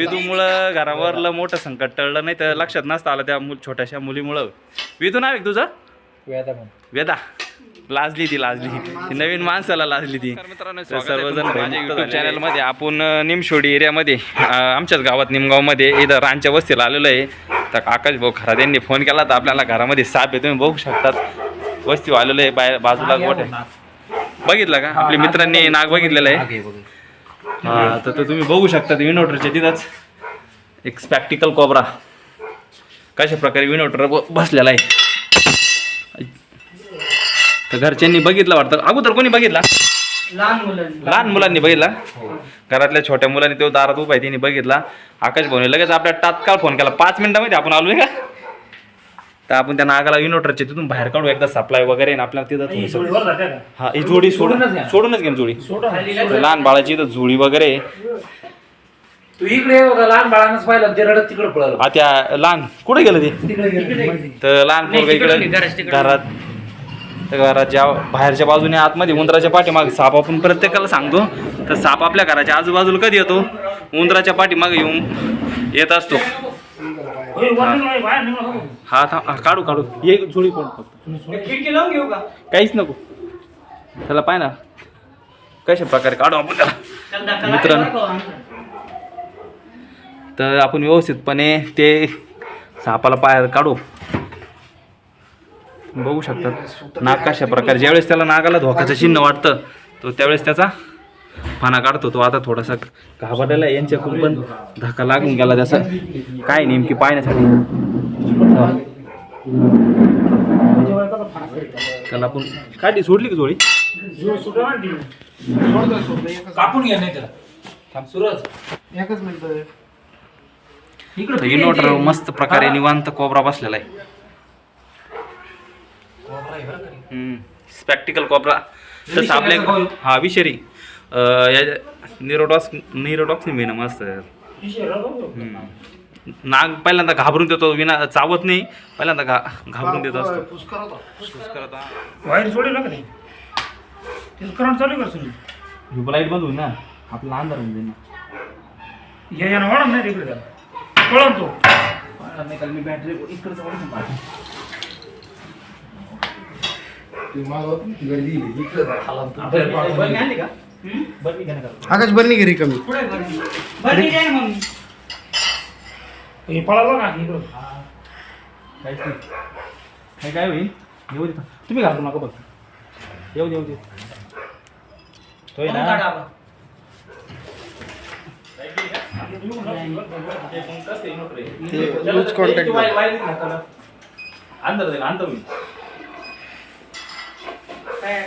विदूमुळं घरावरलं मोठं संकट टळलं नाही तर लक्षात नसतं आलं त्या मुल छोट्याशा मुलीमुळं. विदू नाव आहे का तुझं? वेदा लाजली ती लाजली. ती नवीन माणसाला लाजली ती. तर सर्वजण माझ्या युट्यूब चॅनलमध्ये आपण निमशोडी एरियामध्ये आमच्याच गावात निमगावमध्ये इथं रानच्या वस्तीला आलेलो आहे. तर आकाश भाऊ खरा त्यांनी फोन केला तर आपल्याला घरामध्ये साप आहे तुम्ही बघू शकतात. वस्ती आलेलो आहे बाहेर बाजूला गोट आहे बघितलं का? आपल्या मित्रांनी नाग बघितलेलं आहे. हा तर तो तुम्ही बघू शकता विनोटरच्या तिथंच एक स्पॅक्टिकल कोबरा कशा प्रकारे विनोटर बसलेला आहे. तर घरच्यांनी बघितलं वाटतं. अगोदर कोणी बघितला? लहान मुलांनी. लहान मुलांनी बघितला? घरातल्या छोट्या मुलांनी तो दारात उभा आहे त्यांनी बघितला. आकाश भाऊने लगेच आपल्या तात्काळ फोन केला. पाच मिनिटामध्ये आपण आलो नाही का? तर आपण त्या नागाला इन्व्हर्टरचे तिथून बाहेर काढू एकदा सप्लाय वगैरे आणि आपल्याला तिथं थोडंसं- हा ही जोडी सोडून सोडूनच घे ना जोडी. लहान बाळाची इथं जुळी वगैरे. आहे. तू इकडे ये बघा लहान बाळांनाच पाहिलं ते रडत तिकडे पळालं. हा त्या लहान कुठे गेलं ते? तिकडे गेलं तर लहान नाही, पोरग तिकडं इकडे नाही, घराच्या तिकडं. घरात तर घराच्या बाहेरच्या बाजूने आतमध्ये उंदराच्या पाठीमागे साप आपण प्रत्येकाला सांगतो. तर साप आपल्या घराच्या आजूबाजूला कधी येतो? उंदराच्या पाठीमागे येऊन येत असतो. हा हा, काढू काढू. ये जोडी कोण फक्त? खिडकी लावून घेऊ का? काहीच नको. त्याला पाय ना. कशा प्रकारे काढू आपण त्याला? मित्रांनो. आमचा? तर आपण व्यवस्थितपणे ते सापाला पाय काढू. बघू शकतात नाग कशा प्रकारे. ज्यावेळेस त्याला नागाला धोक्याचं चिन्ह वाटतं तो त्यावेळेस त्याचा फाना काढतो तो आता थोडासा घाबरलेला आहे. यांच्याकडून पण धक्का लागून गेला त्याचा. काय नेमकी पाहण्यासाठी? त्याला आपण काढली सोडली का जोडी? कापून घ्या नाही त्याला थांब सूरज. एकच मिनिट इन्व्हर्टर मस्त प्रकारे निवांत कोबरा बसलेला आहे. स्पॅक्टिकल कोबरा तसं आपल्या हा विषारी. या निरोडॉक्स निरोडॉक्स मेन मस्त. नाग पहिल्यांदा घाबरून देतो विना चावत नाही. पहिल्यांदा घा घाबरून देत असतो. वायर सोडेल ना त्याचं करंट चालू कर लाइट बंद होईल ना? आपला अंधार होऊन जाईल ना. या यानं वाढत नाही तिकडे त्याला पळून तो. मी बॅटरी इकडचं ना आकाश बरणी घरी कमी हे पळाला ना इकडं. काहीच नाही हे काय होईल? येऊ दे तुम्ही घालू नका बघ. येऊ दे येऊ दे. तो आहे काढा ना? लूज कॉन्टॅक्ट अंदर अंदर होईल. काय.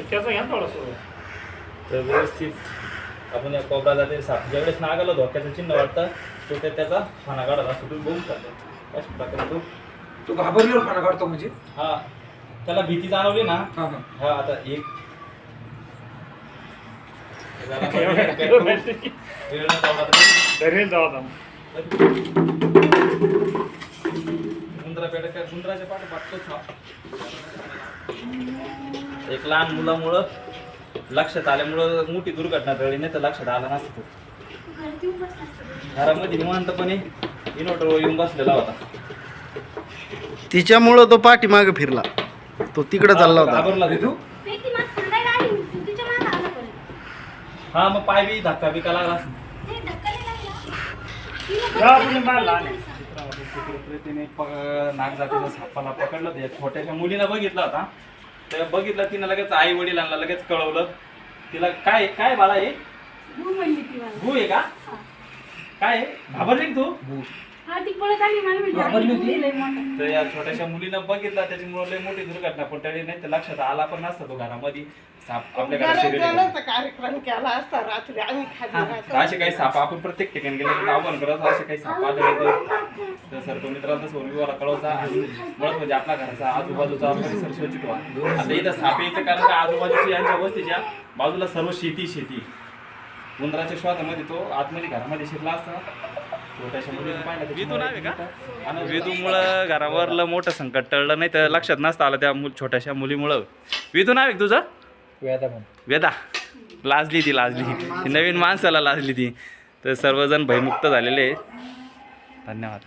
त्याचा घ्या थोडंसं तर व्यवस्थित आपण या कोबरा जाते साप ज्यावेळेस नागाला धोक्याचं चिन्ह वाटतं तो ते त्याचा खाना काढत असतो तुम्ही बघू शकता. अशा प्रकारे तो? तू घाबरल्यावर खाना काढतो म्हणजे? हा. त्याला भीती जाणवली ना? हा हा. हा आता एक वेळ न लावला तरी धरेल जाऊ आता. उंदरा पेटा उंदराच्या पाठी पाठतोच हा. एक लहान मुलामुळं लक्षात आल्यामुळं मोठी दुर्घटना टळली नाही तर लक्षात आलं नसतं तो. घरामध्ये निवांतपणे इन्व्हर्टरवर येऊन बसलेला होता तिच्यामुळं तो पाठी मागे फिरला तो तिकडे चालला होता घाबरला तू. हा मग पाय बी धक्का बिका लागला असेल. नाही, धक्का नाही लागला. जा तुम्ही बाहेर लहान आहे. चित्रामध्ये secretary-ने प- नागजातीच्या सापाला पकडलं त्या छोट्याशा मुलीला बघितला होता तर बघितलं तिनं लगेच आई वडिलांना लगेच कळवलं. तिला काय काय बाळा म्हणली ती मला. भू आहे का? काय आहे? घाबरली का तू? हा, ती पळत आली मला म्हणली, घाबरली आई, होती? भू लय मोठा. तर या छोट्याशा मुलीनं बघितला त्याच्यामुळे लय मोठी दुर्घटना पडली नाही तर लक्षात आला पण नसता तो घरामध्ये. साप आपल्या घरात बऱ्याच शिरले जणांचा कार्यक्रम केला असता रात्री आम्ही खाली राहतो. असे काही साप आपण प्रत्येक ठिकाणी गेले आव्हान करत असे काही साप आढळले तर सर्व मित्रांना तसं विवाहाला कळवता आणि मुळात म्हणजे आपल्या घराचा आजूबाजूचा परिसर स्वच्छ ठेवा. आता इथं साप यायचं कारण का आजूबाजूच्या यांच्या वस्तीच्या बाजूला सर्व शेती शेती. उंदराच्या श्वासामध्ये तो आतमध्ये घरामध्ये शिरला असता. विदू नाव आहे का? आणि विदूमुळं घरावरलं मोठं संकट टळलं नाही तर लक्षात नसतं आलं त्या मुल छोट्याशा मुलीमुळं. विदू नाव आहे तुझं? वेदा. लाजली ती लाजली. ती नवीन माणसाला लाजली ती. तर सर्वजण भयमुक्त झालेले आहेत. धन्यवाद.